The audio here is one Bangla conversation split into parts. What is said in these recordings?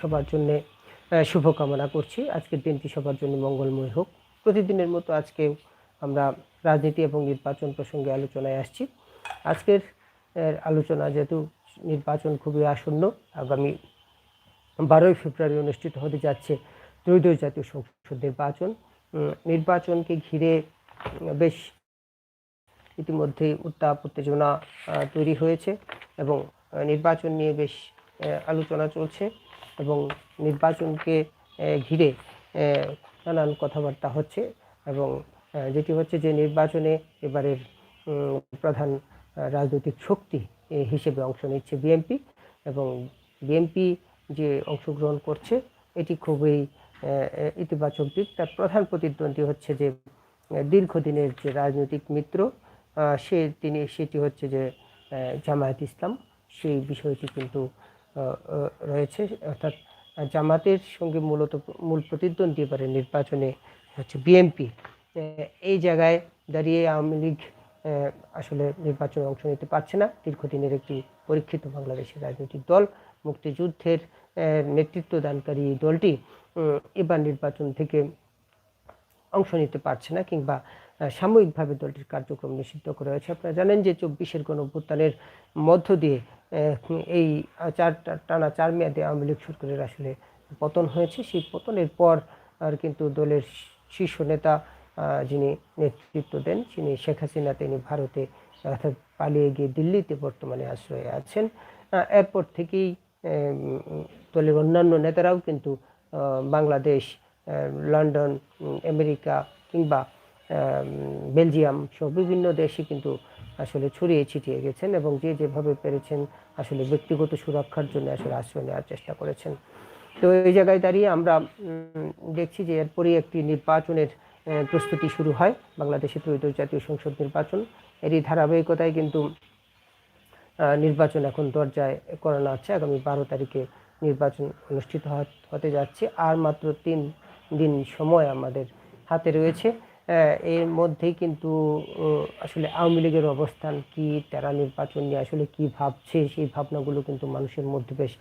সবার জন্যে শুভকামনা করছি। আজকের দিনটি সবার জন্য মঙ্গলময় হোক। প্রতিদিনের মতো আজকেও আমরা রাজনীতি এবং নির্বাচন প্রসঙ্গে আলোচনায় আসছি। আজকের আলোচনা যেহেতু নির্বাচন খুবই আসন্ন, আগামী বারোই ফেব্রুয়ারি অনুষ্ঠিত হতে যাচ্ছে ত্রয়োদশ জাতীয় সংসদ নির্বাচন। নির্বাচনকে ঘিরে বেশ ইতিমধ্যে উত্তাপ, উত্তেজনা তৈরি হয়েছে এবং নির্বাচন নিয়ে বেশ আলোচনা চলছে। এবং নির্বাচনকে ঘিরে নানান কথাবার্তা হচ্ছে এবং যেটি হচ্ছে যে নির্বাচনে এবারের প্রধান রাজনৈতিক শক্তি হিসেবে অংশ নিচ্ছে বিএনপি এবং বিএনপি যে অংশগ্রহণ করছে, এটি খুবই ইতিবাচক দিক। তার প্রধান প্রতিদ্বন্দ্বী হচ্ছে যে দীর্ঘদিনের যে রাজনৈতিক মিত্র সে তিনি, সেটি হচ্ছে যে জামায়াত ইসলাম। সেই বিষয়টি কিন্তু রয়েছে। অর্থাৎ জামাতের সঙ্গে মূলত মূল প্রতিদ্বন্দ্বী এবারে নির্বাচনে হচ্ছে বিএনপি এই জায়গায় দাঁড়িয়ে আওয়ামী লীগ আসলে নির্বাচনে অংশ নিতে পারছে না। দীর্ঘদিনের একটি পরীক্ষিত বাংলাদেশের রাজনৈতিক দল, মুক্তিযুদ্ধের নেতৃত্ব দানকারী দলটি এবার নির্বাচন থেকে অংশ নিতে পারছে না কিংবা সাময়িকভাবে দলটির কার্যক্রম নিষিদ্ধ করা হয়েছে। আপনারা জানেন যে চব্বিশের গণঅভ্যুত্থানের মধ্য দিয়ে এই চার টানা চার মেয়াদে আওয়ামী লীগ সরকারের আসলে পতন হয়েছে। সেই পতনের পর আর কিন্তু দলের শীর্ষ নেতা যিনি নেতৃত্ব দেন তিনি শেখ হাসিনা, তিনি ভারতে, অর্থাৎ পালিয়ে গিয়ে দিল্লিতে বর্তমানে আশ্রয়ে আছেন। এরপর থেকেই দলের অন্যান্য নেতারাও কিন্তু বাংলাদেশ লন্ডন, আমেরিকা কিংবা বেলজিয়াম সহ বিভিন্ন দেশে কিন্তু আসলে ছড়িয়ে ছিটিয়ে গেছেন এবং যে যেভাবে পেরেছেন আসলে ব্যক্তিগত সুরক্ষার জন্য আসলে আশ্রয় নেওয়ার চেষ্টা করেছেন। তো এই জায়গায় দাঁড়িয়ে আমরা দেখছি যে এরপরই একটি নির্বাচনের প্রস্তুতি শুরু হয় বাংলাদেশে ত্রয়োদশ জাতীয় সংসদ নির্বাচন। এরই ধারাবাহিকতায় কিন্তু নির্বাচন এখন দরজায় করানো আছে। আগামী বারো তারিখে নির্বাচন অনুষ্ঠিত হতে যাচ্ছে। আর মাত্র তিন দিন সময় আমাদের হাতে রয়েছে। এর মধ্যে কিন্তু আসলে আওয়ামী লীগের অবস্থান কি, তারা নির্বাচন নিয়ে আসলে কি ভাবছে, সেই ভাবনাগুলো কিন্তু মানুষের মধ্যে বেশ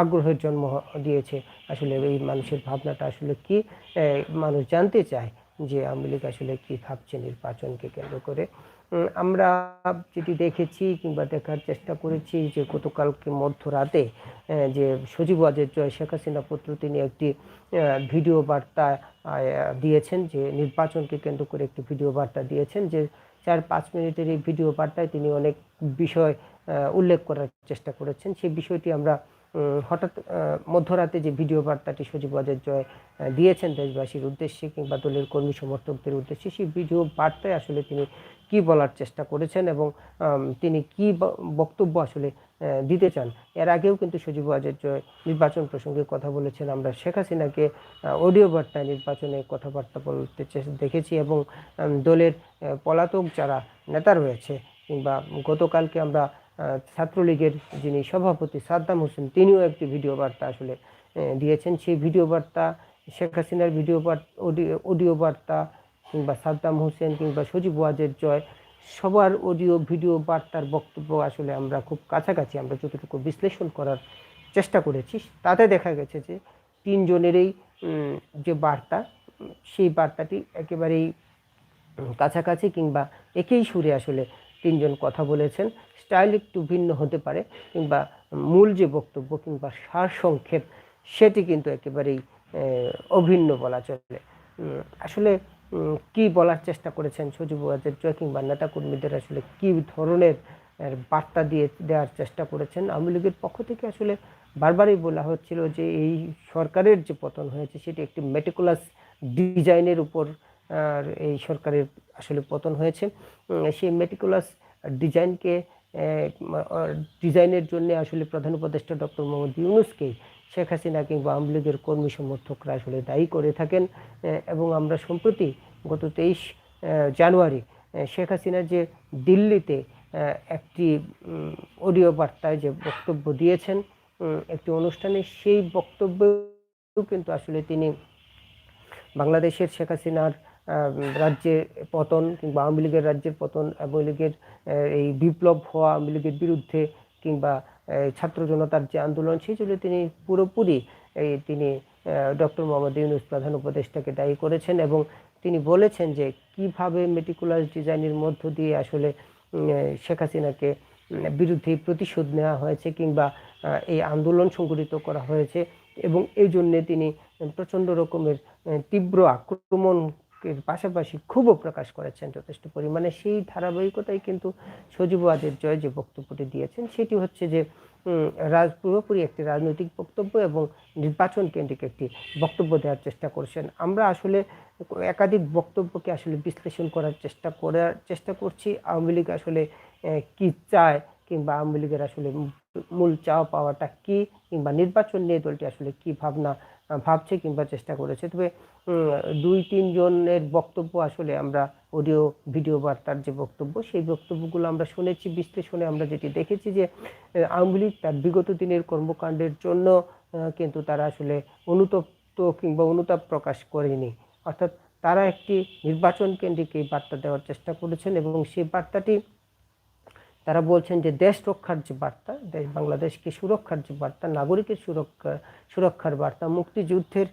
আগ্রহের জন্ম দিয়েছে। আসলে এই মানুষের ভাবনাটা আসলে কি মানুষ জানতে চায় যে আওয়ামী লীগ আসলে কি ভাবছে নির্বাচনকে কেন্দ্র করে। আমরা যেটি দেখেছি কিংবা দেখার চেষ্টা করেছি যে গতকালকে মধ্যরাতে যে সজীব ওয়াজের জয় শেখ হাসিনা পুত্র, তিনি একটি ভিডিও বার্তা দিয়েছেন যে নির্বাচনকে কেন্দ্র করে একটি ভিডিও বার্তা দিয়েছেন যে চার পাঁচ মিনিটের এই ভিডিও বার্তায় তিনি অনেক বিষয় উল্লেখ করার চেষ্টা করেছেন। সেই বিষয়টি আমরা হঠাৎ মধ্যরাতে যে ভিডিও বার্তাটি সজীব ওয়াজের জয় দিয়েছেন দেশবাসীর উদ্দেশ্যে কিংবা দলের কর্মী সমর্থকদের উদ্দেশ্যে, সেই ভিডিও বার্তায় আসলে তিনি কি বলার চেষ্টা করেছেন এবং তিনি কি বক্তব্য আসলে দিতে চান? এর আগেও কিন্তু সজীব ওয়াজের নির্বাচন প্রসঙ্গে কথা বলেছেন, আমরা শেখ হাসিনাকে অডিও বার্তায় নির্বাচনে কথাবার্তা বলতে দেখেছি এবং দলের পলাতক যারা নেতা রয়েছে কিংবা গতকালকে আমরা ছাত্রলীগের যিনি সভাপতি সাদ্দাম হোসেন, তিনিও একটি ভিডিও বার্তা আসলে দিয়েছেন। সেই ভিডিও বার্তা, শেখ হাসিনার ভিডিও বার্তা অডিও বার্তা কিংবা সাদ্দাম হোসেন কিংবা সজীব ওয়াজের জয়, সবার অডিও ভিডিও বার্তার বক্তব্য আসলে আমরা খুব কাছাকাছি, আমরা যতটুকু বিশ্লেষণ করার চেষ্টা করেছি, তাতে দেখা গেছে যে তিনজনেরই যে বার্তা, সেই বার্তাটি একেবারেই কাছাকাছি কিংবা একই সুরে আসলে তিনজন কথা বলেছেন। স্টাইল একটু ভিন্ন হতে পারে কিংবা মূল যে বক্তব্য কিংবা সারসংক্ষেপ সেটি কিন্তু একেবারেই অভিন্ন বলা চলে। আসলে কি বলার চেষ্টা করেছেন সজীব ওয়াজের জয় কিংবা নেতাকর্মীদের আসলে কি ধরনের বার্তা দিয়ে দেওয়ার চেষ্টা করেছেন? আওয়ামী লীগের পক্ষ থেকে আসলে বারবারই বলা হচ্ছিল যে এই সরকারের যে পতন হয়েছে সেটি একটি মেটিকুলাস ডিজাইনের উপর এই সরকারের আসলে পতন হয়েছে। সেই মেটিকুলাস ডিজাইনকে ডিজাইনের জন্য আসলে প্রধান উপদেষ্টা ডক্টর মোহাম্মদ ইউনুসকেই শেখ হাসিনা কিংবা আওয়ামী লীগের কর্মী সমর্থকরা আসলে দায়ী করে থাকেন এবং আমরা সম্প্রতি গত তেইশ জানুয়ারি শেখ হাসিনা যে দিল্লিতে একটি অডিও বার্তায় যে বক্তব্য দিয়েছেন একটি অনুষ্ঠানে সেই বক্তব্য কিন্তু আসলে তিনি বাংলাদেশের শেখ হাসিনার আহ, রাজ্যে পতন কিংবা আওয়ামী লীগের রাজ্যের পতন আওয়ামী লীগের এই বিপ্লব হওয়া আওয়ামী লীগের বিরুদ্ধে কিংবা ছাত্র জনতার যে আন্দোলন, সেই জন্য তিনি পুরোপুরি এই তিনি ডক্টর মোহাম্মদ ইউনুস প্রধান উপদেষ্টাকে দায়ী করেছেন এবং তিনি বলেছেন যে কীভাবে মেটিকুলাস ডিজাইনের মধ্য দিয়ে আসলে শেখ হাসিনাকে বিরুদ্ধে প্রতিশোধ নেওয়া হয়েছে কিংবা এই আন্দোলন সংগঠিত করা হয়েছে এবং এই জন্যে তিনি প্রচণ্ড রকমের তীব্র আক্রমণের পাশাপাশি ক্ষোভও প্রকাশ করেছেন যথেষ্ট পরিমাণে। সেই ধারাবাহিকতায় কিন্তু সজীব ওয়াজের জয় যে বক্তব্যটি দিয়েছেন, সেটি হচ্ছে যে রাজ, পুরোপুরি একটি রাজনৈতিক বক্তব্য এবং নির্বাচন কেন্দ্রিক একটি বক্তব্য দেওয়ার চেষ্টা করছেন। আমরা আসলে একাধিক বক্তব্যকে আসলে বিশ্লেষণ করার চেষ্টা করার চেষ্টা করছি। আওয়ামী লীগ আসলে কি চায় কিংবা আওয়ামী লীগের আসলে মূল চাওয়া পাওয়াটা কি কিংবা নির্বাচন নিয়ে দলটি আসলে কি ভাবনা ভাবছে কিংবা চেষ্টা করেছে। তবে দুই, তিনজনের বক্তব্য আসলে আমরা অডিও ভিডিও বার্তার যে বক্তব্য, সেই বক্তব্যগুলো আমরা শুনেছি, বিশ্লেষণে আমরা যেটি দেখেছি যে আওয়ামী লীগ তার বিগত দিনের কর্মকাণ্ডের জন্য কিন্তু তারা আসলে অনুতপ্ত কিংবা অনুতাপ প্রকাশ করেনি। অর্থাৎ তারা একটি নির্বাচন কেন্দ্রিক এই বার্তা দেওয়ার চেষ্টা করেছেন এবং সেই বার্তাটি তারা বলছেন যে দেশ রক্ষার যে বার্তা, দেশ বাংলাদেশকে সুরক্ষার যে বার্তা, নাগরিকের সুরক্ষা, সুরক্ষার বার্তা, মুক্তিযুদ্ধের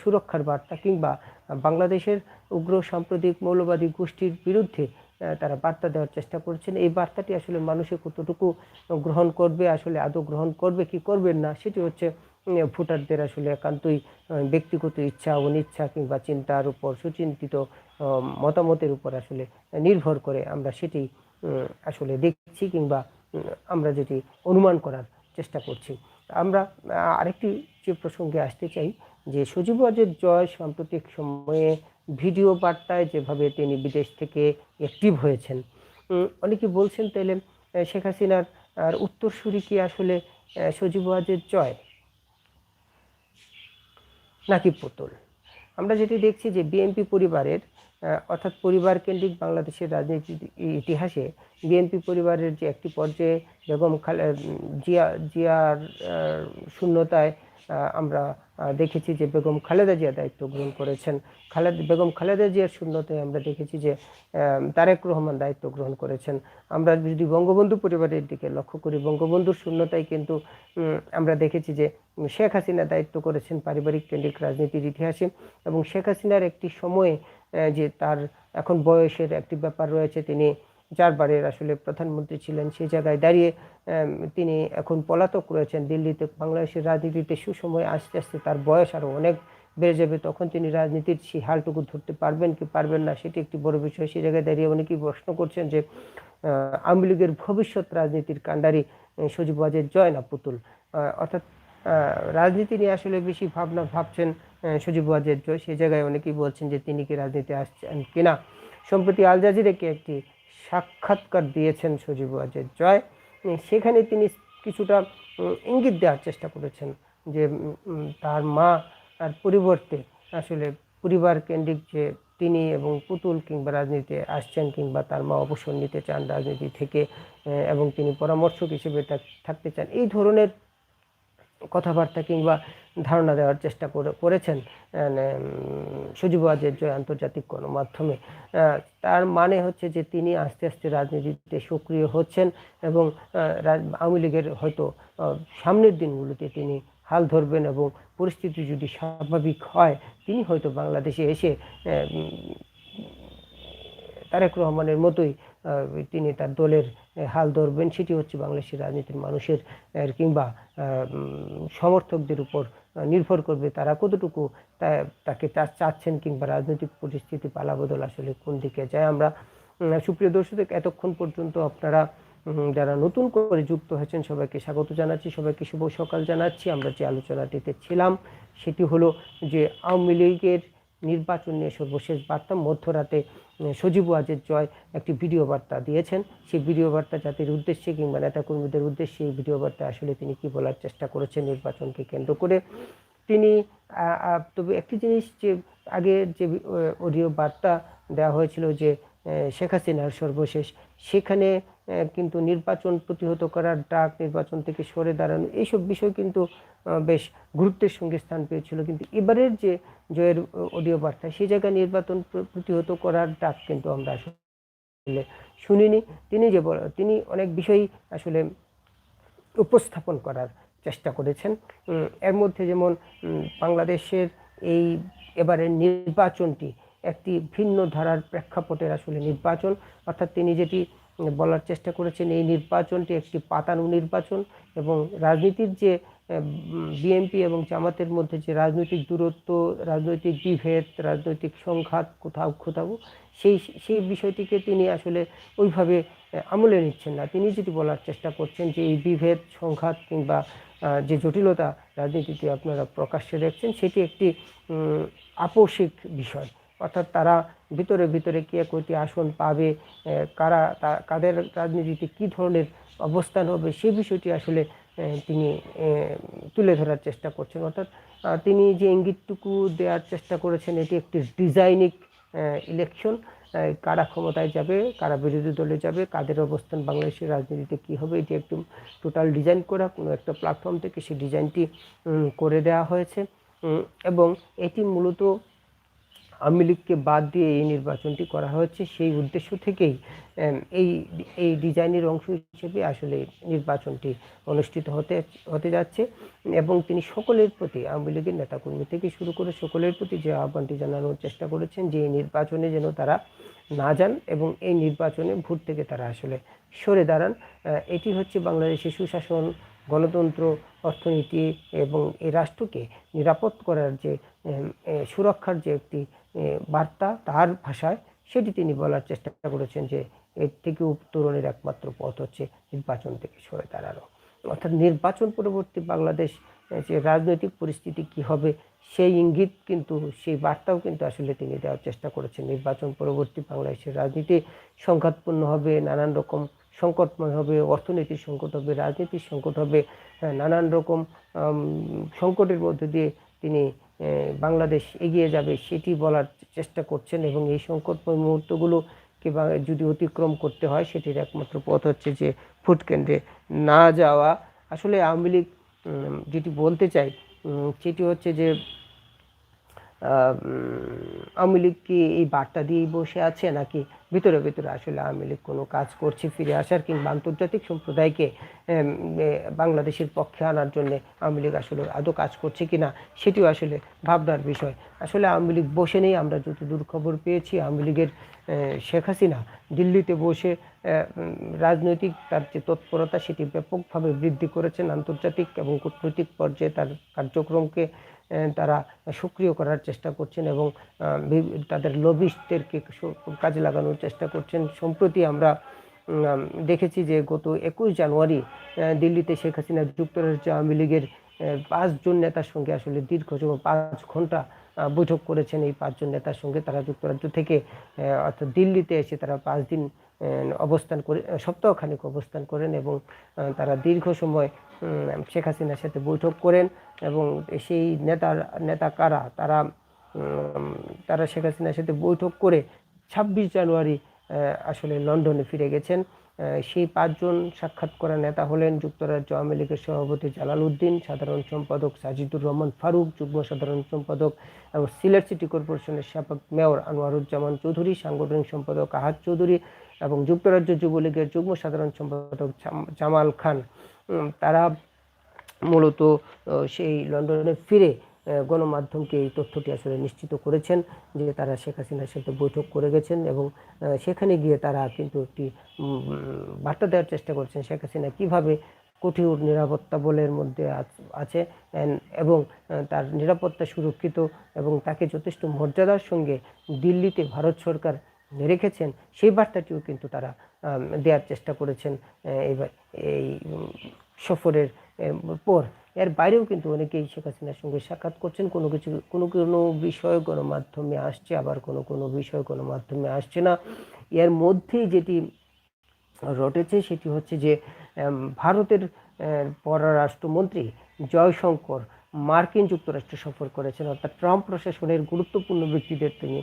সুরক্ষার বার্তা কিংবা বাংলাদেশের উগ্র সাম্প্রদায়িক মৌলবাদী গোষ্ঠীর বিরুদ্ধে তারা বার্তা দেওয়ার চেষ্টা করছেন। এই বার্তাটি আসলে মানুষে কতটুকু গ্রহণ করবে, আসলে আদৌ গ্রহণ করবে, কি করবেন না, সেটি হচ্ছে ভোটারদের আসলে একান্তই ব্যক্তিগত ইচ্ছা, অনিচ্ছা কিংবা চিন্তার উপর সুচিন্তিত মতামতের উপর আসলে নির্ভর করে। আমরা সেটি আসলে দেখছি কিংবা আমরা যেটি অনুমান করার চেষ্টা করছি। আমরা আরেকটি যে প্রসঙ্গে আসতে চাই যে সজীব ওয়াজেদ জয় সাম্প্রতিক সময়ে ভিডিও বার্তায় যেভাবে তিনি বিদেশ থেকে অ্যাক্টিভ হয়েছেন অনেকে বলছেন আহ, শেখ হাসিনার আর উত্তরসূরি কি আসলে সজীব ওয়াজেদ জয়? নাকি পুতুল? আমরা যেটি দেখছি যে বিএনপি পরিবারের অর্থাৎ পরিবার কেন্দ্রিক বাংলাদেশের রাজনীতির ইতিহাসে বিএনপি পরিবারের যে একটি পর্যায়ে বেগম খালে জিয়া, জিয়ার শূন্যতায় আমরা দেখেছি যে বেগম খালেদা জিয়া দায়িত্ব গ্রহণ করেছেন। খালেদ, বেগম খালেদা জিয়ার শূন্যতায় আমরা দেখেছি যে তারেক রহমান দায়িত্ব গ্রহণ করেছেন। আমরা যদি বঙ্গবন্ধু পরিবারের দিকে লক্ষ্য করি, বঙ্গবন্ধুর শূন্যতায় কিন্তু আমরা দেখেছি যে শেখ হাসিনা দায়িত্ব করেছেন পারিবারিক কেন্দ্রিক রাজনীতির ইতিহাসে এবং শেখ হাসিনার একটি সময়ে যে তার এখন বয়সের একটি ব্যাপার রয়েছে, তিনি চারবারের আসলে প্রধানমন্ত্রী ছিলেন সেই জায়গায় দাঁড়িয়ে তিনি এখন পলাতক রয়েছেন দিল্লিতে। বাংলাদেশের রাজনীতিতে সুসময় আস্তে আস্তে তার বয়স আরও অনেক বেড়ে যাবে, তখন তিনি রাজনীতির সেই হালটুকু ধরতে পারবেন কি পারবেন না, সেটি একটি বড় বিষয়। সেই জায়গায় দাঁড়িয়ে অনেকেই প্রশ্ন করছেন যে আওয়ামী লীগের ভবিষ্যৎ রাজনীতির কাণ্ডারি সজীব ওয়াজেদ, জয় না পুতুল? অর্থাৎ রাজনীতি নিয়ে আসলে বেশি ভাবনা ভাবছেন সজীব ওয়াজেদ। জয় সেই জায়গায় অনেকেই বলছেন যে তিনি কি রাজনীতি আসছেন কিনা সম্প্রতি আল জাজিরাকে একটি সাক্ষাৎকার দিয়েছেন সজীব জয়। সেখানে তিনি কিছুটা ইঙ্গিত দেওয়ার চেষ্টা করেছেন যে তার মা আর পরিবর্তে আসলে পরিবার কেন্দ্রিক যে তিনি এবং পুতুল কিংবা রাজনীতিতে আসছেন কিংবা তার মা অবসর নিতে চান রাজনীতি থেকে এবং তিনি পরামর্শক হিসেবে থাকতে চান, এই ধরনের কথাবার্তা কিংবা ধারণা দেওয়ার চেষ্টা করে করেছেন সজীব জয় আন্তর্জাতিক গণমাধ্যমে। তার মানে হচ্ছে যে তিনি আস্তে আস্তে রাজনীতিতে সক্রিয় হচ্ছেন এবং আওয়ামী লীগের হয়তো সামনের দিনগুলোতে তিনি হাল ধরবেন এবং পরিস্থিতি যদি স্বাভাবিক হয়, তিনি হয়তো বাংলাদেশে এসে তারেক রহমানের মতোই তিনি তার দলের হাল ধরবেন সেটি হচ্ছে বাংলাদেশের রাজনীতির মানুষের কিংবা সমর্থকদের উপর নির্ভর করবে তারা কতটুকু তাকে চাচ্ছেন কিংবা রাজনৈতিক পরিস্থিতি পালাবদল আসলে কোন দিকে যায়। আমরা সুপ্রিয় দর্শক, এতক্ষণ পর্যন্ত আপনারা যারা নতুন করে যুক্ত হয়েছেন সবাইকে স্বাগত জানাচ্ছি, সবাইকে শুভ সকাল জানাচ্ছি। আমরা যে আলোচনাটিতে ছিলাম, সেটি হলো যে আওয়ামী লীগের নির্বাচন নিয়ে সর্বশেষ বার্তা মধ্যরাতে সজীব ওয়াজেদ জয় একটি ভিডিও বার্তা দিয়েছেন। সেই ভিডিও বার্তা জাতির উদ্দেশ্যে কিংবা নেতাকর্মীদের উদ্দেশ্যে এই ভিডিও বার্তা আসলে তিনি কি বলার চেষ্টা করেছেন নির্বাচনকে কেন্দ্র করে? তিনি তবে একটি জিনিস যে আগে যে অডিও বার্তা দেওয়া হয়েছিল যে শেখ হাসিনার সর্বশেষ, সেখানে কিন্তু নির্বাচন প্রতিহত করার ডাক, নির্বাচন থেকে সরে দাঁড়ানো, এইসব বিষয় কিন্তু গুরুত্বের সঙ্গে স্থান পেয়েছিল। কিন্তু এবারের যে জয়ের অডিও বার্তা সেই জায়গায় নির্বাচন প্রতিহত করার ডাক কিন্তু আমরা আসলে শুনিনি। তিনি যে তিনি অনেক বিষয়ই আসলে উপস্থাপন করার চেষ্টা করেছেন। এর মধ্যে যেমন বাংলাদেশের এই এবারের নির্বাচনটি একটি ভিন্ন ধারার প্রেক্ষাপটের আসলে নির্বাচন। অর্থাৎ তিনি যেটি বলার চেষ্টা করেছেন, এই নির্বাচনটি একটি পাতানো নির্বাচন এবং রাজনীতির যে বিএনপি এবং জামাতের মধ্যে যে রাজনৈতিক দূরত্ব, রাজনৈতিক বিভেদ, রাজনৈতিক সংঘাত, কোথাও কোথাও, সেই সেই বিষয়টিকে তিনি আসলে ওইভাবে আমলে নিচ্ছেন না। তিনি যেটি বলার চেষ্টা করছেন যে এই বিভেদ, সংঘাত কিংবা যে জটিলতা রাজনীতিতে আপনারা প্রকাশ্যে দেখছেন, সেটি একটি আপসিক বিষয়। অর্থাৎ তারা ভিতরে ভিতরে কে কয়টি আসন পাবে কারা কাদের রাজনীতিতে কী ধরনের অবস্থান হবে সেই বিষয়টি আসলে তিনি তুলে ধরার চেষ্টা করছেন। অর্থাৎ তিনি যে ইঙ্গিতটুকু দেওয়ার চেষ্টা করেছেন, এটি একটি ডিজাইনিক ইলেকশন কারা ক্ষমতায় যাবে, কারা বিরোধী দলে যাবে, কাদের অবস্থান, বাংলাদেশের রাজনীতিতে কী হবে, এটি একটু টোটাল ডিজাইন করা, কোনো একটা প্ল্যাটফর্ম থেকে সেই ডিজাইনটি করে দেওয়া হয়েছে। এবং এটি মূলত আওয়ামী লীগকে বাদ দিয়ে এই নির্বাচনটি করা হয়েছে। সেই উদ্দেশ্য থেকেই এই এই ডিজাইনের অংশ হিসেবে আসলে নির্বাচনটি অনুষ্ঠিত হতে হতে যাচ্ছে এবং তিনি সকলের প্রতি, আওয়ামী লীগের নেতাকর্মী থেকে শুরু করে সকলের প্রতি যে আহ্বানটি জানানোর চেষ্টা করেছেন যে এই নির্বাচনে যেন তারা না যান এবং এই নির্বাচনে ভোট থেকে তারা আসলে সরে দাঁড়ান এটি হচ্ছে বাংলাদেশের সুশাসন, গণতন্ত্র, অর্থনীতি এবং এই রাষ্ট্রকে নিরাপদ করার যে সুরক্ষার যে একটি বার্তা তার ভাষায়, সেটি তিনি বলার চেষ্টা করেছেন যে এর থেকে উত্তরণের একমাত্র পথ হচ্ছে নির্বাচন থেকে সরে দাঁড়ানো। অর্থাৎ নির্বাচন পরবর্তী বাংলাদেশ যে রাজনৈতিক পরিস্থিতি কি হবে, সেই ইঙ্গিত কিন্তু, সেই বার্তাও কিন্তু আসলে তিনি দেওয়ার চেষ্টা করেছেন। নির্বাচন পরবর্তী বাংলাদেশের রাজনীতি সংঘাতপূর্ণ হবে, নানান রকম সংকটময় হবে অর্থনীতির সংকট হবে রাজনীতির সংকট হবে নানান রকম সংকটের মধ্যে দিয়ে তিনি বাংলাদেশ এগিয়ে যাবে সেটি বলার চেষ্টা করছেন এবং এই সংকটময় মুহূর্তগুলোকে যদি অতিক্রম করতে হয় সেটির একমাত্র পথ হচ্ছে যে ভোট কেন্দ্রে না যাওয়া। আসলে আওয়ামী লীগ যেটি বলতে চাই সেটি হচ্ছে যে আওয়ামী লীগ কি এই বার্তা দিয়েই বসে আছে নাকি ভিতরে ভিতরে আসলে আওয়ামী লীগ কোনো কাজ করছে, ফিরে আসার কিংবা আন্তর্জাতিক সম্প্রদায়কে বাংলাদেশের পক্ষে আনার জন্য আওয়ামী লীগ আসলে আদৌ কাজ করছে কিনা, সেটিও আসলে ভাবনার বিষয়। আসলে আওয়ামী লীগ বসে নেই, আমরা যতদূর খবর পেয়েছি, আওয়ামী লীগের শেখ হাসিনা দিল্লিতে বসে রাজনৈতিক তার যে তৎপরতা সেটি ব্যাপকভাবে বৃদ্ধি করেছেন আন্তর্জাতিক এবং কূটনৈতিক পর্যায়ে তার কার্যক্রমকে তারা সক্রিয় করার চেষ্টা করছেন এবং তাদের লবিস্টদেরকে কাজে লাগানোর চেষ্টা করছেন। সম্প্রতি আমরা দেখেছি যে গত একুশ জানুয়ারি দিল্লিতে শেখ হাসিনা যুক্তরাষ্ট্র আওয়ামী লীগের পাঁচজন নেতার সঙ্গে আসলে দীর্ঘ পাঁচ ঘণ্টা বৈঠক করেছেন এই পাঁচজন নেতার সঙ্গে। তারা যুক্তরাজ্য থেকে অর্থাৎ দিল্লিতে এসে তারা পাঁচ দিন অবস্থান করে সপ্তাহখানেক অবস্থান করেন এবং তারা দীর্ঘ সময় শেখ হাসিনার সাথে বৈঠক করেন এবং সেই নেতার, নেতা কারা? তারা তারা শেখ হাসিনার সাথে বৈঠক করে ছাব্বিশ জানুয়ারি আসলে লন্ডনে ফিরে গেছেন। সেই পাঁচজন সাক্ষাৎ করা নেতা হলেন যুক্তরাজ্য আওয়ামী লীগের সভাপতি জালাল উদ্দিন, সাধারণ সম্পাদক সাজিদুর রহমান ফারুক, যুগ্ম সাধারণ সম্পাদক এবং সিলেট সিটি কর্পোরেশনের সাবেক মেয়র আনোয়ারুজ্জামান চৌধুরী, সাংগঠনিক সম্পাদক আহাদ চৌধুরী এবং যুক্তরাজ্য যুবলীগের যুগ্ম সাধারণ সম্পাদক জাম- জামাল খান। তারা মূলত সেই লন্ডনে ফিরে গণমাধ্যমকে এই তথ্যটি আসলে নিশ্চিত করেছেন যে তারা শেখ হাসিনার সাথে বৈঠক করে গেছেন এবং সেখানে গিয়ে তারা কিন্তু একটি বার্তা দেওয়ার চেষ্টা করছেন শেখ হাসিনা কীভাবে কঠোর নিরাপত্তা বলের মধ্যে আছ- এবং তার নিরাপত্তা সুরক্ষিত এবং তাকে যথেষ্ট মর্যাদার সঙ্গে দিল্লিতে ভারত সরকার রেখেছেন, সেই বার্তাটিও কিন্তু তারা দেওয়ার চেষ্টা করেছেন এবার এই সফরের পর। এর বাইরেও কিন্তু অনেকেই শেখ হাসিনার সঙ্গে সাক্ষাৎ করছেন। কোনো কিছু, কোনো কোনো বিষয় গণমাধ্যমে আসছে, আবার কোনো কোনো বিষয় গণমাধ্যমে আসছে না। এর মধ্যেই যেটি রটেছে সেটি হচ্ছে যে ভারতের পররাষ্ট্রমন্ত্রী জয়শঙ্কর মার্কিন যুক্তরাষ্ট্র সফর করেছেন। অর্থাৎ ট্রাম্প প্রশাসনের গুরুত্বপূর্ণ ব্যক্তিদের তিনি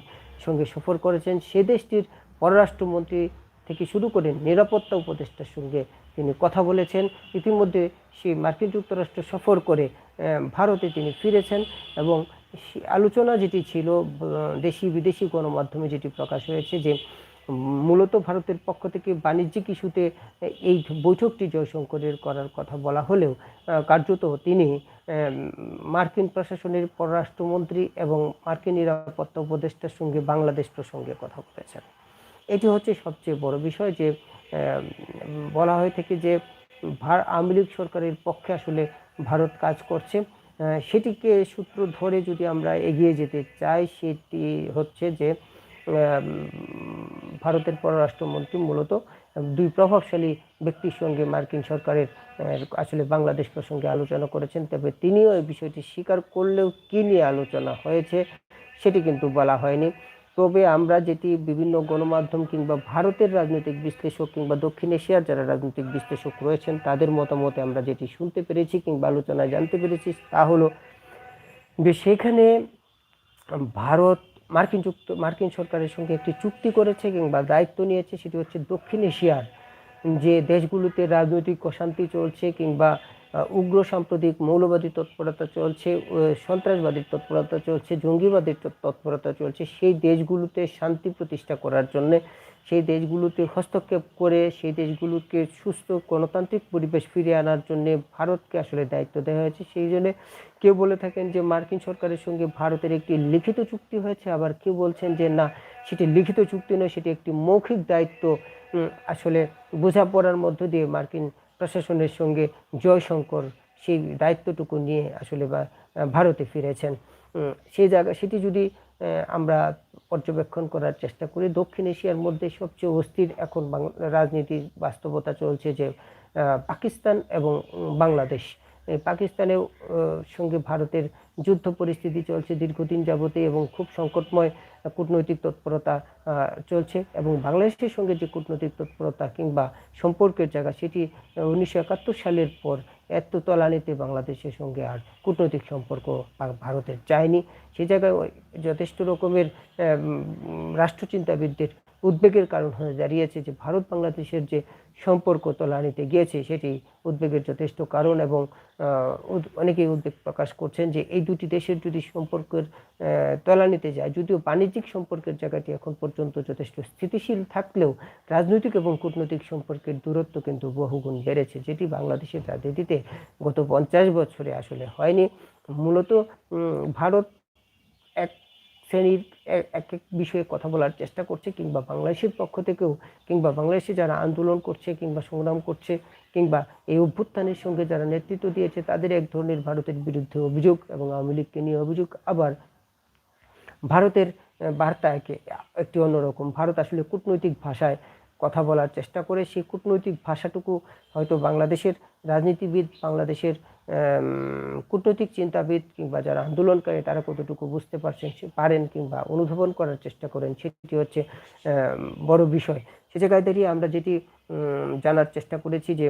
সঙ্গে সফর করেছেন। সে দেশটির পররাষ্ট্রমন্ত্রী থেকে শুরু করে নিরাপত্তা উপদেষ্টার সঙ্গে তিনি কথা বলেছেন। ইতিমধ্যে সেই মার্কিন যুক্তরাষ্ট্র সফর করে ভারতে তিনি ফিরেছেন এবং আলোচনা যেটি ছিল দেশি বিদেশি গণমাধ্যমে যেটি প্রকাশ হয়েছে যে মূলত ভারতের পক্ষ থেকে বাণিজ্যিক ইস্যুতে এই বৈঠকটি জয়শঙ্করের করার কথা বলা হলেও কার্যত তিনি মার্কিন প্রশাসনের পররাষ্ট্রমন্ত্রী এবং মার্কিন নিরাপত্তা উপদেষ্টার সঙ্গে বাংলাদেশ প্রসঙ্গে কথা বলেছেন। এটি হচ্ছে সবচেয়ে বড় বিষয় যে বলা হয়ে থাকে যে ভার আওয়ামী লীগ সরকারের পক্ষে আসলে ভারত কাজ করছে। সেটিকে সূত্র ধরে যদি আমরা এগিয়ে যেতে চাই, সেটি হচ্ছে যে ভারতের পররাষ্ট্রমন্ত্রী মূলত দুই প্রভাবশালী ব্যক্তির সঙ্গে মার্কিন সরকারের আসলে বাংলাদেশ প্রসঙ্গে আলোচনা করেছেন। তবে তিনিও এই বিষয়টি স্বীকার করলেও কী নিয়ে আলোচনা হয়েছে, সেটি কিন্তু বলা হয়নি। তবে আমরা যেটি বিভিন্ন গণমাধ্যম কিংবা ভারতের রাজনৈতিক বিশ্লেষক কিংবা দক্ষিণ এশিয়ার যারা রাজনৈতিক বিশ্লেষক রয়েছেন, তাদের মতামতে আমরা যেটি শুনতে পেরেছি কিংবা আলোচনায় জানতে পেরেছি তা হলো যে সেখানে ভারত মার্কিন যুক্ত, মার্কিন সরকারের সঙ্গে একটি চুক্তি করেছে কিংবা দায়িত্ব নিয়েছে, সেটি হচ্ছে দক্ষিণ এশিয়ার যে দেশগুলোতে রাজনৈতিক অশান্তি চলছে কিংবা উগ্র সাম্প্রতিক মৌলবাদী তৎপরতা চলছে সন্ত্রাসবাদীর তৎপরতা চলছে জঙ্গিবাদের তৎপরতা চলছে। সেই দেশগুলোতে শান্তি প্রতিষ্ঠা করার জন্য, সেই দেশগুলোতে হস্তক্ষেপ করে, সেই দেশগুলোকে সুস্থ গণতান্ত্রিক পরিবেশ ফিরিয়ে আনার জন্য ভারতকে আসলে দায়িত্ব দেওয়া হয়েছে। সেই জন্য কেউ বলে থাকেন যে, মার্কিন সরকারের সঙ্গে ভারতের একটি লিখিত চুক্তি হয়েছে। আবার কেউ বলছেন যে, না, সেটি লিখিত চুক্তি নয়, সেটি একটি মৌখিক দায়িত্ব। আসলে বোঝাপড়ার মধ্য দিয়ে মার্কিন প্রশাসনের সঙ্গে জয়শঙ্কর সেই দায়িত্বটুকু নিয়ে আসলে বা ভারতে ফিরেছেন। সেই জায়গা, সেটি যদি আমরা পর্যবেক্ষণ করার চেষ্টা করি, দক্ষিণ এশিয়ার মধ্যে সবচেয়ে অস্থির এখন রাজনীতির বাস্তবতা চলছে যে পাকিস্তান এবং বাংলাদেশ। পাকিস্তানেও সঙ্গে ভারতের যুদ্ধ পরিস্থিতি চলছে দীর্ঘদিন যাবতে এবং খুব সংকটময় কূটনৈতিক তৎপরতা চলছে এবং বাংলাদেশের সঙ্গে যে কূটনৈতিক তৎপরতা কিংবা সম্পর্কের জায়গা সেটি উনিশশো একাত্তর সালের পর এত তলানিতে বাংলাদেশের সঙ্গে আর কূটনৈতিক সম্পর্ক ভারতের চায়নি সে জায়গায় যথেষ্ট রকমের রাষ্ট্রচিন্তাবিদদের উদ্বেগের কারণ হয়ে দাঁড়িয়েছে যে ভারত বাংলাদেশের যে সম্পর্ক তলানিতে গিয়েছে, সেটি উদ্বেগের যথেষ্ট কারণ এবং অনেকেই উদ্বেগ প্রকাশ করছেন যে এই দুটি দেশের যদি সম্পর্কের তলানিতে যায়, যদিও বাণিজ্যিক সম্পর্কের জায়গাটি এখন পর্যন্ত যথেষ্ট স্থিতিশীল থাকলেও রাজনৈতিক এবং কূটনৈতিক সম্পর্কের দূরত্ব কিন্তু বহুগুণ বেড়েছে, যেটি বাংলাদেশের রাজনীতিতে গত পঞ্চাশ বছরে আসলে হয়নি। মূলত ভারত এক শ্রেণির এক এক বিষয়ে কথা বলার চেষ্টা করছে কিংবা বাংলাদেশের পক্ষ থেকেও, কিংবা বাংলাদেশে যারা আন্দোলন করছে কিংবা সংগ্রাম করছে, কিংবা এই অভ্যুত্থানের সঙ্গে যারা নেতৃত্ব দিয়েছে, তাদের এক ধরনের ভারতের বিরুদ্ধে অভিযোগ এবং আওয়ামী লীগকে নিয়ে অভিযোগ। আবার ভারতের বার্তা একে, একটি অন্যরকম। ভারত আসলে কূটনৈতিক ভাষায় কথা বলার চেষ্টা করে সেই কূটনৈতিক ভাষাটুকু হয়তো বাংলাদেশের রাজনীতিবিদ, বাংলাদেশের কূটনৈতিক চিন্তাবিদ কিংবা যারা আন্দোলনকারী, তারা কতটুকু বুঝতে পারছেন পারেন কিংবা অনুধাবন করার চেষ্টা করেন, সেটি হচ্ছে বড় বিষয়। সে জায়গায় দাঁড়িয়ে আমরা যেটি জানার চেষ্টা করেছি যে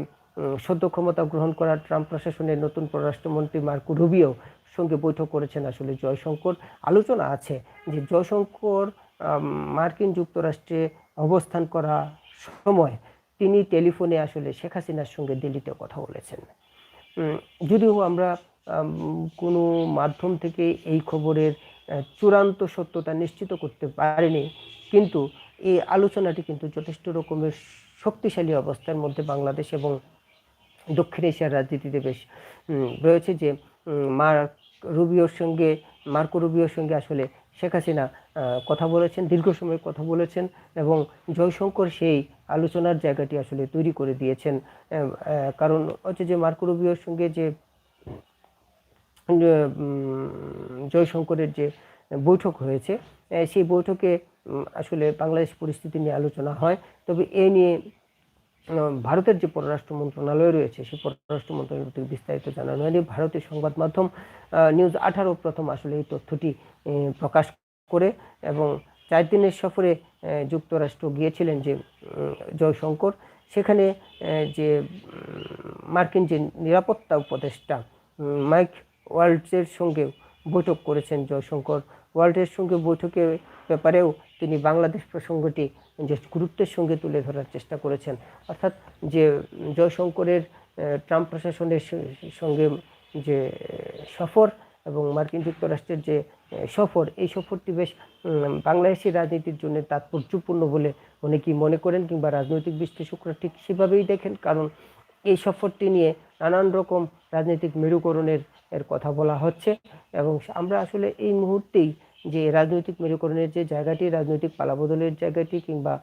সদ্য ক্ষমতা গ্রহণ করা ট্রাম্প প্রশাসনের নতুন পররাষ্ট্রমন্ত্রী মার্কো রুবিও সঙ্গে বৈঠক করেছেন আসলে জয়শঙ্কর। আলোচনা আছে যে জয়শঙ্কর মার্কিন যুক্তরাষ্ট্রে অবস্থান করা সময় তিনি টেলিফোনে আসলে শেখ হাসিনার সঙ্গে দিল্লিতে কথা বলেছেন। যদিও আমরা কোনো মাধ্যম থেকে এই খবরের চূড়ান্ত সত্যতা নিশ্চিত করতে পারেনি, কিন্তু এই আলোচনাটি কিন্তু যথেষ্ট রকমের শক্তিশালী অবস্থার মধ্যে বাংলাদেশ এবং দক্ষিণ এশিয়ার রাজনীতিতে বেশ রয়েছে যে মার্ক রুবিওর সঙ্গে, মার্কো রুবিওর সঙ্গে আসলে শেখ হাসিনা কথা বলেছেন, দীর্ঘ সময় কথা বলেছেন এবং জয়শঙ্কর সেই আলোচনার জায়গাটি আসলে তৈরি করে দিয়েছেন। কারণ হচ্ছে যে মার্কো রুবিওর সঙ্গে যে জয়শঙ্করের যে বৈঠক হয়েছে সেই বৈঠকে আসলে বাংলাদেশ পরিস্থিতি নিয়ে আলোচনা হয়। তবে এ নিয়ে ভারতের যে পররাষ্ট্র মন্ত্রণালয় রয়েছে, সেই পররাষ্ট্র মন্ত্রণালয় থেকে বিস্তারিত জানানো হয়নি। ভারতের সংবাদ মাধ্যম নিউজ আঠারো প্রথম আসলে এই তথ্যটি প্রকাশ করে এবং চার দিনের সফরে যুক্তরাষ্ট্র গিয়েছিলেন যে জয়শঙ্কর। সেখানে যে মার্কিন যে নিরাপত্তা উপদেষ্টা মাইক ওয়ার্ল্ডসের সঙ্গে বৈঠক করেছেন জয়শঙ্কর। ওয়ার্ল্ডের সঙ্গে বৈঠকের ব্যাপারেও তিনি বাংলাদেশ প্রসঙ্গটি যে গুরুত্বের সঙ্গে তুলে ধরার চেষ্টা করেছেন। অর্থাৎ যে জয়শঙ্করের ট্রাম্প প্রশাসনের সঙ্গে যে সফর এবং মার্কিন যুক্তরাষ্ট্রের যে সফর এই সফরটি বেশ উম, বাংলাদেশের রাজনীতির জন্য তাৎপর্যপূর্ণ বলে অনেকেই মনে করেন কিংবা রাজনৈতিক বিশ্লেষকরা ঠিক সেভাবেই দেখেন। কারণ এই সফরটি নিয়ে নানান রকম রাজনৈতিক মেরুকরণের এর কথা বলা হচ্ছে এবং আমরা আসলে এই মুহূর্তেই যে রাজনৈতিক মেরুকরণের যে জায়গাটি, রাজনৈতিক পালাবদলের জায়গাটি কিংবা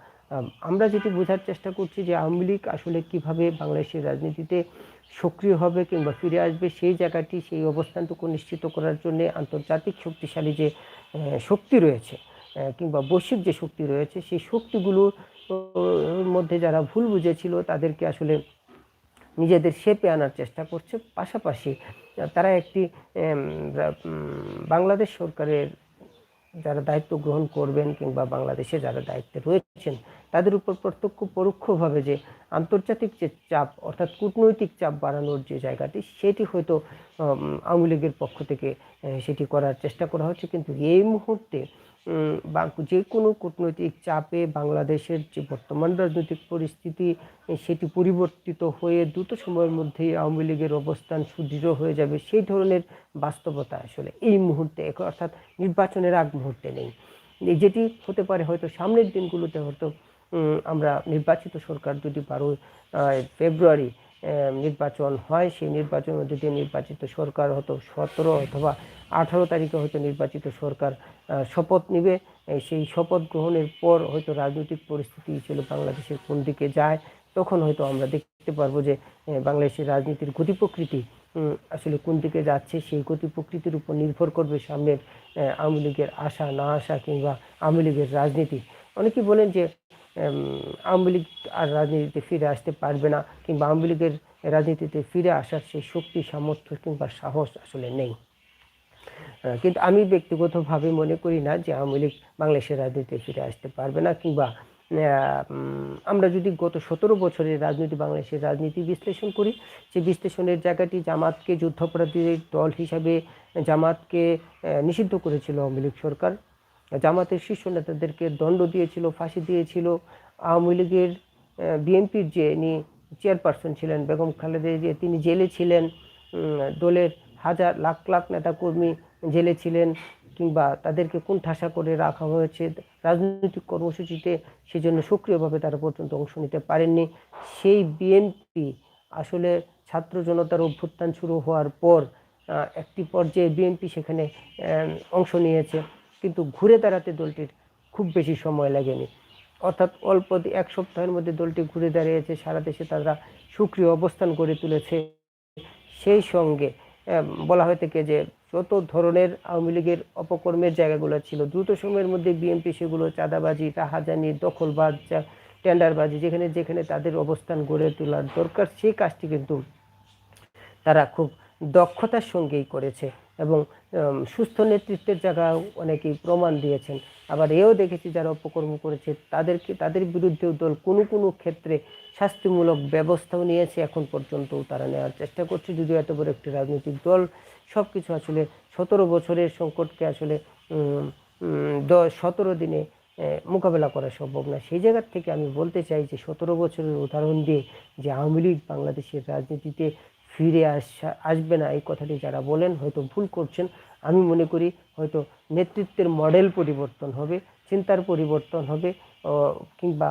আমরা যেটি বোঝার চেষ্টা করছি যে আওয়ামী লীগ আসলে কীভাবে বাংলাদেশের রাজনীতিতে সক্রিয় হবে কিংবা ফিরে আসবে, সেই জায়গাটি, সেই অবস্থানটুকু নিশ্চিত করার জন্যে আন্তর্জাতিক শক্তিশালী যে শক্তি রয়েছে কিংবা বৈশ্বিক যে শক্তি রয়েছে, সেই শক্তিগুলোর মধ্যে যারা ভুল বুঝেছিল তাদেরকে আসলে নিজেদের শেপে আনার চেষ্টা করছে। পাশাপাশি, তারা একটি বাংলাদেশ সরকারের যারা দায়িত্ব গ্রহণ করবেন কিংবা বাংলাদেশে যারা দায়িত্বে রয়েছেন, তাদের উপর প্রত্যক্ষ পরোক্ষভাবে যে আন্তর্জাতিক যে চাপ অর্থাৎ কূটনৈতিক চাপ বাড়ানোর যে জায়গাটি, সেটি হয়তো আওয়ামী লীগের পক্ষ থেকে সেটি করার চেষ্টা করা হচ্ছে। কিন্তু এই মুহূর্তে যে কোনো কূটনৈতিক চাপে বাংলাদেশের যে বর্তমান রাজনৈতিক পরিস্থিতি সেটি পরিবর্তিত হয়ে দ্রুত সময়ের মধ্যেই আওয়ামী লীগের অবস্থান সুদৃঢ় হয়ে যাবে, সেই ধরনের বাস্তবতা আসলে এই মুহূর্তে অর্থাৎ নির্বাচনের আগ মুহূর্তে নেই। যেটি হতে পারে হয়তো সামনের দিনগুলোতে হয়তো আমরা নির্বাচিত সরকার যদি বারো ফেব্রুয়ারি নির্বাচন হয়, সেই নির্বাচনের মধ্যে দিয়ে নির্বাচিত সরকার হয়তো সতেরো অথবা আঠারো তারিখে হয়তো নির্বাচিত সরকার শপথ নেবে। সেই শপথ গ্রহণের পর হয়তো রাজনৈতিক পরিস্থিতি ছিল বাংলাদেশের কোন দিকে যায়, তখন হয়তো আমরা দেখতে পারব যে বাংলাদেশের রাজনীতির গতি প্রকৃতি আসলে কোন দিকে যাচ্ছে, সেই গতি প্রকৃতির উপর নির্ভর করবে সামনের আওয়ামী লীগের আশা, না আসা কিংবা আওয়ামী লীগের রাজনীতি। অনেকেই বলেন যে আওয়ামী লীগ আর রাজনীতিতে ফিরে আসতে পারবে না, কিংবা আওয়ামী লীগের রাজনীতিতে ফিরে আসার সেই শক্তি, সামর্থ্য কিংবা সাহস আসলে নেই। কিন্তু আমি ব্যক্তিগতভাবে মনে করি না যে আওয়ামী লীগ বাংলাদেশের রাজনীতিতে ফিরে আসতে পারবে না কিংবা আমরা যদি গত সতেরো বছরের রাজনীতি, বাংলাদেশের রাজনীতি বিশ্লেষণ করি সেই বিশ্লেষণের জায়গাটি জামাতকে যুদ্ধাপরাধীর দল হিসাবে, জামাতকে নিষিদ্ধ করেছিল আওয়ামী লীগ সরকার। জামাতের শীর্ষ নেতাদেরকে দণ্ড দিয়েছিল, ফাঁসি দিয়েছিল। আওয়ামী লীগের বিএনপির যে ইনি চেয়ারপারসন ছিলেন, বেগম খালেদা যে তিনি জেলে ছিলেন। দলের হাজার, লাখ লাখ নেতাকর্মী জেলে ছিলেন কিংবা তাদেরকে কোন ঠাসা করে রাখা হয়েছে, রাজনৈতিক কর্মসূচিতে সেজন্য সক্রিয়ভাবে তারা পর্যন্ত অংশ নিতে পারেননি। সেই বিএনপি আসলে ছাত্র জনতার অভ্যুত্থান শুরু হওয়ার পর একটি পর্যায়ে বিএনপি সেখানে অংশ নিয়েছে। কিন্তু ঘুরে দাঁড়াতে দলটির খুব বেশি সময় লাগেনি। অর্থাৎ অল্প এক সপ্তাহের মধ্যে দলটি ঘুরে দাঁড়িয়েছে, সারা দেশে তারা সক্রিয় অবস্থান গড়ে তুলেছে। সেই সঙ্গে বলা হয়ে থাকে যে যত ধরনের আওয়ামী লীগের অপকর্মের জায়গাগুলো ছিল, দ্রুত সময়ের মধ্যে বিএনপি সেগুলো চাঁদাবাজি, রাহাজানি, দখলবাজ টেন্ডারবাজি, যেখানে যেখানে তাদের অবস্থান গড়ে তোলার দরকার, সেই কাজটি কিন্তু তারা খুব দক্ষতার সঙ্গেই করেছে। এবং সুস্থ নেতৃত্বের জায়গা অনেকেই প্রমাণ দিয়েছেন। আবার এও দেখেছি যারা অপকর্ম করেছে, তাদেরকে, তাদের বিরুদ্ধেও দল কোনো কোনো ক্ষেত্রে শাস্তিমূলক ব্যবস্থাও নিয়েছে, এখন পর্যন্ত তারা নেওয়ার চেষ্টা করছে। যদিও এত বড় একটি রাজনৈতিক দল সব কিছু আসলে সতেরো বছরের সংকটকে আসলে দশ সতেরো দিনে মোকাবেলা করা সম্ভব না। সেই জায়গার থেকে আমি বলতে চাই যে, সতেরো বছরের উদাহরণ দিয়ে যে আওয়ামী লীগ বাংলাদেশের রাজনীতিতে ফিরে আসা, আসবে না। এই কথাটি যারা বলেন, হয়তো ভুল করছেন। আমি মনে করি হয়তো নেতৃত্বের মডেল পরিবর্তন হবে, চিন্তার পরিবর্তন হবে কিংবা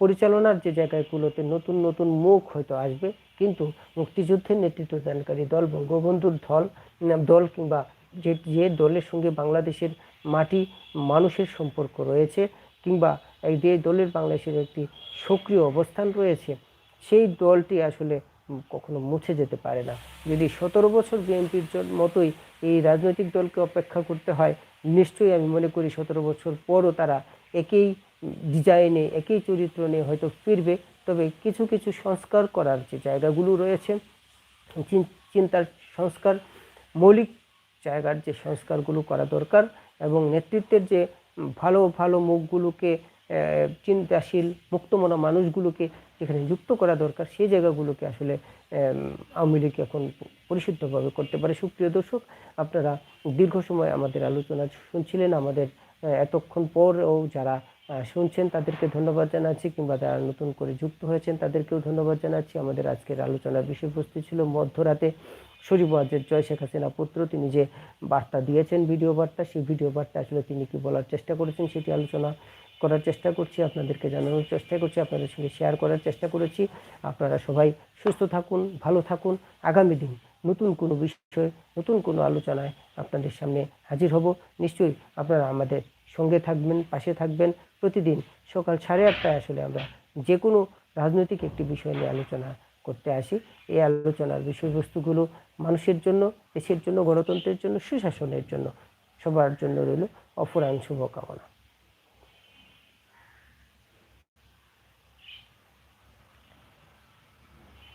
পরিচালনার যে জায়গাগুলোতে নতুন নতুন মুখ হয়তো আসবে। কিন্তু মুক্তিযুদ্ধের নেতৃত্ব দানকারী দল, বঙ্গবন্ধুর দল দল কিংবা যে যে দলের সঙ্গে বাংলাদেশের মাটি মানুষের সম্পর্ক রয়েছে, কিংবা এই যে দলের বাংলাদেশের একটি সক্রিয় অবস্থান রয়েছে, সেই দলটি আসলে কখনো মুছে যেতে পারে না। যদি সতেরো বছর বিএনপির মতোই এই রাজনৈতিক দলকে অপেক্ষা করতে হয়, নিশ্চয়ই আমি মনে করি সতেরো বছর পরও তারা একই ডিজাইনে, একই চরিত্র নিয়ে হয়তো ফিরবে। তবে কিছু কিছু সংস্কার করার যে জায়গাগুলো রয়েছে চিন্তার সংস্কার, মৌলিক জায়গার যে সংস্কারগুলো করা দরকার এবং নেতৃত্বের যে ভালো ভালো মুখগুলোকে চিন্তাশীল, মুক্তমনা মানুষগুলোকে যেখানে যুক্ত করা দরকার সেই জায়গাগুলোকে আসলে আওয়ামী লীগ এখন পরিশুদ্ধভাবে করতে পারে। সুপ্রিয় দর্শক, আপনারা দীর্ঘ সময় আমাদের আলোচনা শুনছিলেন, আমাদের এতক্ষণ পরও যারা শুনছেন তাদেরকে ধন্যবাদ জানাচ্ছি, কিংবা যারা নতুন করে যুক্ত হয়েছেন তাদেরকেও ধন্যবাদ জানাচ্ছি। আমাদের আজকের আলোচনার বিষয়বস্তু ছিল মধ্যরাতে শরীফ ওয়াজের জয় শেখ হাসিনা পুত্র। তিনি যে বার্তা দিয়েছেন ভিডিও বার্তা, সেই ভিডিও বার্তা আসলে তিনি কি বলার চেষ্টা করেছেন সেটি আলোচনা করার চেষ্টা করছি, আপনাদেরকে জানানোর চেষ্টা করছি, আপনাদের সঙ্গে শেয়ার করার চেষ্টা করেছি। আপনারা সবাই সুস্থ থাকুন, ভালো থাকুন। আগামী দিন নতুন কোনো বিষয়, নতুন কোনো আলোচনায় আপনাদের সামনে হাজির হব। নিশ্চয়ই আপনারা আমাদের সঙ্গে থাকবেন, পাশে থাকবেন। প্রতিদিন সকাল সাড়ে আটটায় আসলে আমরা যে কোনো রাজনৈতিক একটি বিষয় নিয়ে আলোচনা করতে আসি। এই আলোচনার বিষয়বস্তুগুলো মানুষের জন্য, দেশের জন্য, গণতন্ত্রের জন্য, সুশাসনের জন্য সবার জন্য রইল অফুরান শুভকামনা।